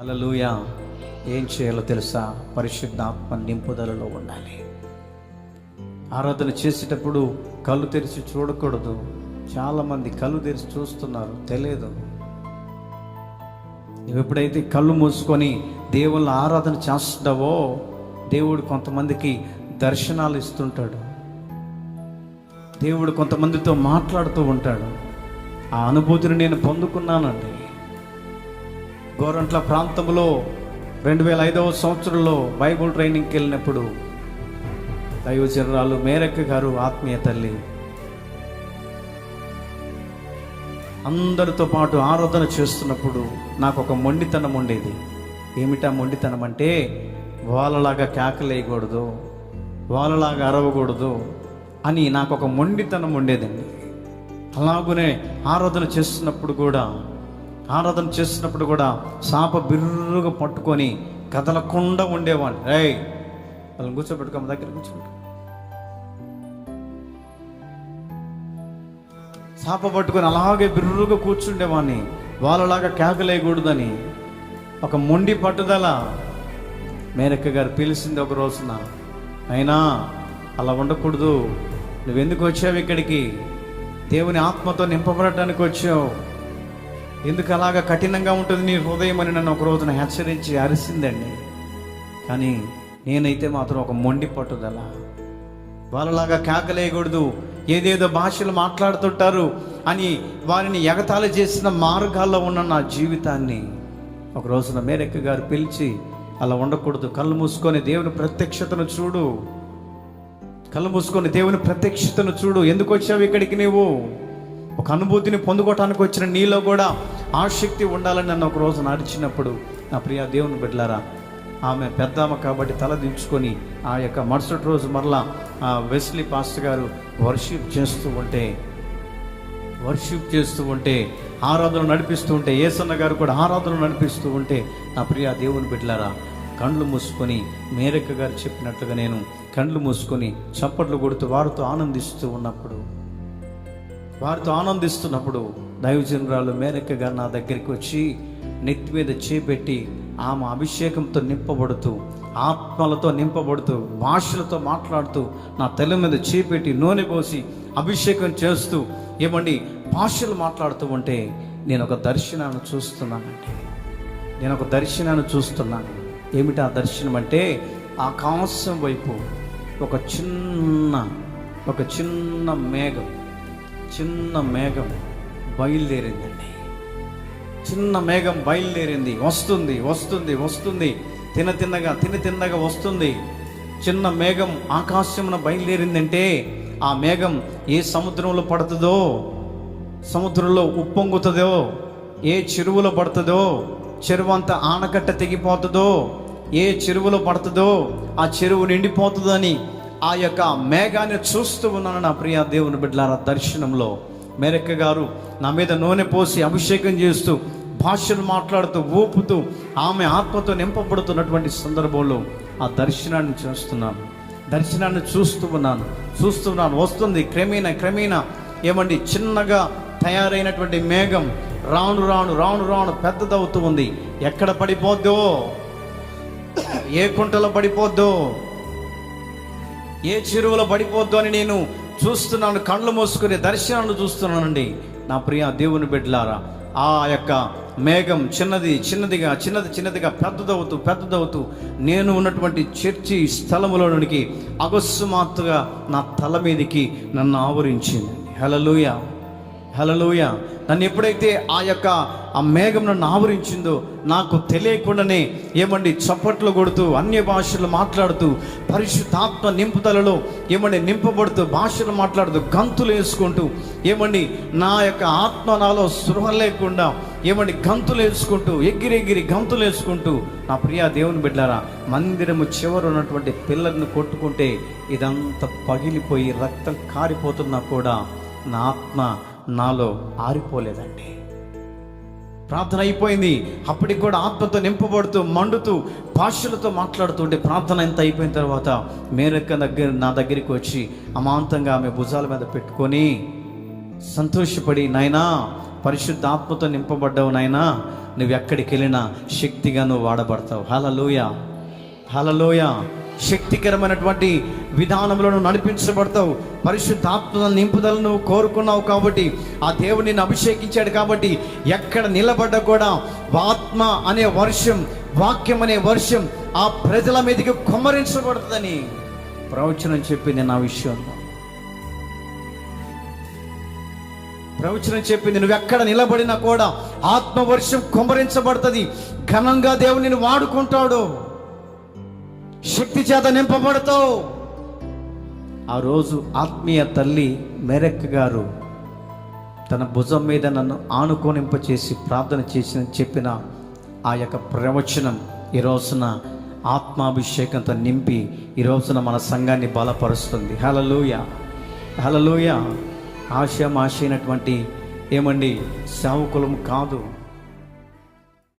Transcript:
అలలుయ ఏం చేయాలో తెలుసా? పరిశుద్ధాత్మ నింపుదలలో ఉండాలి. ఆరాధన చేసేటప్పుడు కళ్ళు తెరిచి చూడకూడదు. చాలామంది కళ్ళు తెరిచి చూస్తున్నారు తెలియదు. నువ్వు ఎప్పుడైతే కళ్ళు మూసుకొని దేవుళ్ళ ఆరాధన చేస్తావో దేవుడు కొంతమందికి దర్శనాలు ఇస్తుంటాడు. దేవుడు కొంతమందితో మాట్లాడుతూ ఉంటాడు. ఆ అనుభూతిని నేను పొందుకున్నానండి. గోరంట్ల ప్రాంతంలో రెండు వేల ఐదవ సంవత్సరంలో బైబుల్ ట్రైనింగ్కి వెళ్ళినప్పుడు దైవచరాలు మేరక్క గారు ఆత్మీయ తల్లి. అందరితో పాటు ఆరాధన చేస్తున్నప్పుడు నాకు ఒక మొండితనం ఉండేది. ఏమిటా మొండితనం అంటే వాళ్ళలాగా కేకలేయకూడదు వాళ్ళలాగా అరవకూడదు అని నాకు ఒక మొండితనం ఉండేదండి. అలాగునే ఆరాధన చేస్తున్నప్పుడు కూడా ఆరాధన చేస్తున్నప్పుడు కూడా సాప బిర్రుగా పట్టుకొని కదలకుండా ఉండేవాడిని రై వాళ్ళని కూర్చోబెట్టుకో మా దగ్గర కూర్చోబెట్టు సాప పట్టుకొని అలాగే బిర్రుగా కూర్చుండేవాడిని. వాళ్ళలాగా కేకలేయకూడదని. ఒక మొండి పట్టుదల మేనక్క గారు పిలిచింది ఒక రోజున. అయినా అలా ఉండకూడదు. నువ్వెందుకు వచ్చావు ఇక్కడికి? దేవుని ఆత్మతో నింపబడటానికి వచ్చావు. ఎందుకు అలాగా కఠినంగా ఉంటుంది నీ హృదయం అని నన్ను ఒక రోజున హెచ్చరించి అరిసిందండి. కానీ నేనైతే మాత్రం ఒక మొండి పట్టుదల. వాళ్ళలాగా కేకలేయకూడదు. ఏదేదో భాషలు మాట్లాడుతుంటారు అని వారిని ఎగతాళి చేసిన మార్గాల్లో ఉన్న నా జీవితాన్ని ఒక రోజున మేరెక్క గారు పిలిచి అలా ఉండకూడదు. కళ్ళు మూసుకొని దేవుని ప్రత్యక్షతను చూడు. కళ్ళు మూసుకొని దేవుని ప్రత్యక్షతను చూడు. ఎందుకు వచ్చావు ఇక్కడికి నీవు? ఒక అనుభూతిని పొందుకోవటానికి వచ్చిన నీలో కూడా ఆసక్తి ఉండాలని నన్ను ఒక రోజు నడిచినప్పుడు నా ప్రియ దేవుని బిడ్డలారా ఆమె పెద్దామ కాబట్టి తల దించుకొని ఆ యొక్క మరుసటి రోజు మరలా ఆ వెస్లీ పాస్టర్ గారు వర్షిప్ చేస్తూ ఉంటే వర్షిప్ చేస్తూ ఉంటే ఆరాధన నడిపిస్తూ ఉంటే ఏసన్న గారు కూడా ఆరాధన నడిపిస్తూ ఉంటే నా ప్రియ దేవుని బిడ్డలారా కండ్లు మూసుకొని మేరక్క గారు చెప్పినట్లుగా నేను కండ్లు మూసుకొని చప్పట్లు కొడుతూ వారితో ఆనందిస్తూ ఉన్నప్పుడు వారితో ఆనందిస్తున్నప్పుడు దైవజనరాలు మేరక్క గారు నా దగ్గరికి వచ్చి నెత్తి మీద చేపెట్టి ఆమె అభిషేకంతో నింపబడుతూ ఆత్మలతో నింపబడుతూ భాషలతో మాట్లాడుతూ నా తెల్ల మీద చేపెట్టి నూనె పోసి అభిషేకం చేస్తూ ఏమండి భాషలు మాట్లాడుతూ ఉంటే నేను ఒక దర్శనాన్ని చూస్తున్నానండి. నేను ఒక దర్శనాన్ని చూస్తున్నాను. ఏమిటి ఆ దర్శనం అంటే ఆకాశం వైపు ఒక చిన్న ఒక చిన్న మేఘం చిన్న మేఘం బయలుదేరిందండి. చిన్న మేఘం బయలుదేరింది. వస్తుంది వస్తుంది వస్తుంది. తిన తిన్నగా తిన తిన్నగా వస్తుంది. చిన్న మేఘం ఆకాశమున బయలుదేరిందంటే ఆ మేఘం ఏ సముద్రంలో పడుతుందో సముద్రంలో ఉప్పొంగుతుందో ఏ చెరువులో పడుతుందో చెరువు అంతా ఆనకట్ట తెగిపోతుందో ఏ చెరువులో పడుతుందో ఆ చెరువు నిండిపోతుందని ఆ యొక్క మేఘాన్ని చూస్తూ ఉన్నాను నా ప్రియ దేవుని బిడ్డలారా దర్శనంలో. మేరక్క గారు నా మీద నూనె పోసి అభిషేకం చేస్తూ భాషలు మాట్లాడుతూ ఊపుతూ ఆమె ఆత్మతో నింపబడుతున్నటువంటి సందర్భంలో ఆ దర్శనాన్ని చూస్తున్నాను. దర్శనాన్ని చూస్తూ ఉన్నాను. చూస్తున్నాను వస్తుంది. క్రమేణా క్రమేణా ఏమండి చిన్నగా తయారైనటువంటి మేఘం రాను రాను రాను రాను పెద్దదవుతూ ఉంది. ఎక్కడ పడిపోద్దో? ఏ కుంటలో పడిపోద్దో? ఏ చెరువులో పడిపోద్దు అని నేను చూస్తున్నాను కళ్ళు మూసుకునే దర్శనాన్ని చూస్తున్నానండి. నా ప్రియ దేవుని బిడ్డలారా ఆ యొక్క మేఘం చిన్నది చిన్నదిగా చిన్నది చిన్నదిగా పెద్దదవుతూ పెద్దదవుతూ నేను ఉన్నటువంటి చర్చి స్థలములోనికి అగస్సుమాత్తుగా నా తల మీదకి నన్ను ఆవరించింది. హలలుయా హలలోయ నన్ను ఎప్పుడైతే ఆ యొక్క ఆ మేఘం నన్ను ఆవరించిందో నాకు తెలియకుండానే ఏమండి చప్పట్లు కొడుతూ అన్య భాషలు మాట్లాడుతూ పరిశుద్ధాత్మ నింపుదలలో ఏమండి నింపబడుతూ భాషలు మాట్లాడుతూ గంతులు వేసుకుంటూ ఏమండి నా యొక్క ఆత్మ నాలో సృహ లేకుండా ఏమండి గంతులు వేసుకుంటూ ఎగిరెగిరి గంతులు వేసుకుంటూ నా ప్రియ దేవుని బిడ్డారా మందిరము చివర ఉన్నటువంటి పిల్లల్ని కొట్టుకుంటే ఇదంతా పగిలిపోయి రక్తం కారిపోతున్నా కూడా నా ఆత్మ నాలో ఆరిపోలేదండి. ప్రార్థన అయిపోయింది. అప్పటికి కూడా ఆత్మతో నింపబడుతూ మండుతూ భాషలతో మాట్లాడుతుంటే ప్రార్థన ఎంత అయిపోయిన తర్వాత మేరక్క దగ్గర నా దగ్గరికి వచ్చి అమాంతంగా ఆమె భుజాల మీద పెట్టుకొని సంతోషపడి నాయనా పరిశుద్ధాత్మతో నింపబడ్డావు నాయనా నువ్వు ఎక్కడికి వెళ్ళినా శక్తిగా నువ్వు వాడబడతావు. హలలోయ హలలోయ శక్తికరమైనటువంటి విధానంలో నువ్వు నడిపించబడతావు. పరిశుద్ధాత్మ నింపుదల నువ్వు కోరుకున్నావు కాబట్టి ఆ దేవుడు నిన్ను అభిషేకించాడు కాబట్టి ఎక్కడ నిలబడ్డా కూడా ఆత్మ అనే వర్షం వాక్యం అనే వర్షం ఆ ప్రజల మీదకి కుమ్మరించబడుతుందని ప్రవచనం చెప్పింది నా విషయంలో ప్రవచనం చెప్పింది నువ్వు ఎక్కడ నిలబడినా కూడా ఆత్మవర్షం కుమ్మరించబడుతుంది. ఘనంగా దేవుని వాడుకుంటాడు. శక్తి చేత నింపబడతావు. ఆ రోజు ఆత్మీయ తల్లి మెరెక్ గారు తన భుజం మీద నన్ను ఆనుకోనింప చేసి ప్రార్థన చేసిన చెప్పిన ఆ యొక్క ప్రవచనం ఈ రోజున ఆత్మాభిషేకంతో నింపి ఈ రోజున మన సంఘాన్ని బలపరుస్తుంది. హలలోయ హలలోయ ఆశయం ఆశైనటువంటి ఏమండి? సేవకులం కాదు.